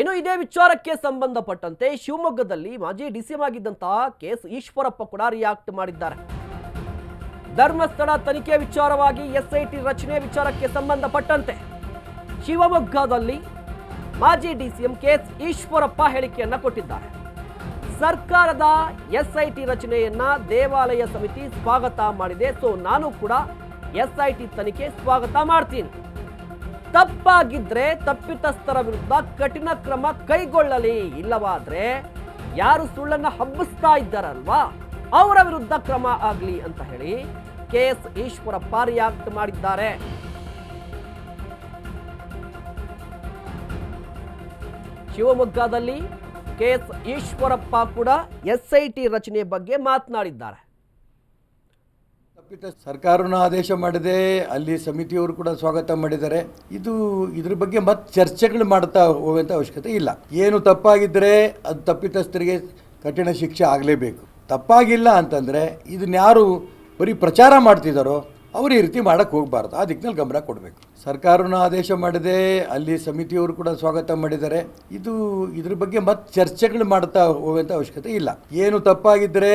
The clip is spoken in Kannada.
ಇನ್ನು ಇದೇ ವಿಚಾರಕ್ಕೆ ಸಂಬಂಧಪಟ್ಟಂತೆ ಶಿವಮೊಗ್ಗದಲ್ಲಿ ಮಾಜಿ ಡಿ ಸಿ ಎಂ ಆಗಿದ್ದಂತಹ ಕೆಎಸ್ ಈಶ್ವರಪ್ಪ ಕೂಡ ರಿಯಾಕ್ಟ್ ಮಾಡಿದ್ದಾರೆ. ಧರ್ಮಸ್ಥಳ ತನಿಖೆ ವಿಚಾರವಾಗಿ ಎಸ್ಐಟಿ ರಚನೆ ವಿಚಾರಕ್ಕೆ ಸಂಬಂಧಪಟ್ಟಂತೆ ಶಿವಮೊಗ್ಗದಲ್ಲಿ ಮಾಜಿ ಡಿಸಿಎಂ ಕೆ ಕೆಎಸ್ ಈಶ್ವರಪ್ಪ ಹೇಳಿಕೆಯನ್ನ ಕೊಟ್ಟಿದ್ದಾರೆ. ಸರ್ಕಾರದ ಎಸ್ಐಟಿ ರಚನೆಯನ್ನ ದೇವಾಲಯ ಸಮಿತಿ ಸ್ವಾಗತ ಮಾಡಿದೆ. ಸೊ ನಾನು ಕೂಡ ಎಸ್ಐಟಿ ತನಿಖೆ ಸ್ವಾಗತ ಮಾಡ್ತೀನಿ. ತಪ್ಪಾಗಿದ್ರೆ ತಪ್ಪಿತಸ್ಥರ ವಿರುದ್ಧ ಕಠಿಣ ಕ್ರಮ ಕೈಗೊಳ್ಳಲಿ. ಇಲ್ಲವಾದ್ರೆ ಯಾರು ಸುಳ್ಳನ್ನ ಹಬ್ಬಿಸ್ತಾ ಇದ್ದಾರಲ್ವಾ, ಅವರ ವಿರುದ್ಧ ಕ್ರಮ ಆಗಲಿ ಅಂತ ಹೇಳಿ ಕೆ ಎಸ್ ಈಶ್ವರಪ್ಪ ರಿಯಾಕ್ಟ್ ಮಾಡಿದ್ದಾರೆ. ಶಿವಮೊಗ್ಗದಲ್ಲಿ ಕೆ ಎಸ್ ಈಶ್ವರಪ್ಪ ಕೂಡ ಎಸ್ಐಟಿ ರಚನೆ ಬಗ್ಗೆ ಮಾತನಾಡಿದ್ದಾರೆ. ತಪ್ಪಿತ ಸರ್ಕಾರನ ಆದೇಶ ಮಾಡಿದೆ, ಅಲ್ಲಿ ಸಮಿತಿಯವರು ಕೂಡ ಸ್ವಾಗತ ಮಾಡಿದ್ದಾರೆ. ಇದು ಇದ್ರ ಬಗ್ಗೆ ಮತ್ತೆ ಚರ್ಚೆಗಳು ಮಾಡ್ತಾ ಹೋಗುವಂಥ ಅವಶ್ಯಕತೆ ಇಲ್ಲ. ಏನು ತಪ್ಪಾಗಿದ್ದರೆ ಅದು ತಪ್ಪಿತಸ್ಥರಿಗೆ ಕಠಿಣ ಶಿಕ್ಷೆ ಆಗಲೇಬೇಕು. ತಪ್ಪಾಗಿಲ್ಲ ಅಂತಂದರೆ ಇದನ್ಯಾರು ಬರೀ ಪ್ರಚಾರ ಮಾಡ್ತಿದ್ದಾರೋ ಅವ್ರು ಈ ರೀತಿ ಮಾಡಕ್ಕೆ ಹೋಗಬಾರ್ದು. ಆ ದಿಕ್ಕಿನಲ್ಲಿ ಗಮನ ಕೊಡಬೇಕು. ಸರ್ಕಾರನ ಆದೇಶ ಮಾಡಿದೆ, ಅಲ್ಲಿ ಸಮಿತಿಯವರು ಕೂಡ ಸ್ವಾಗತ ಮಾಡಿದ್ದಾರೆ. ಇದು ಇದ್ರ ಬಗ್ಗೆ ಮತ್ತೆ ಚರ್ಚೆಗಳು ಮಾಡ್ತಾ ಹೋಗುವಂಥ ಅವಶ್ಯಕತೆ ಇಲ್ಲ. ಏನು ತಪ್ಪಾಗಿದ್ದರೆ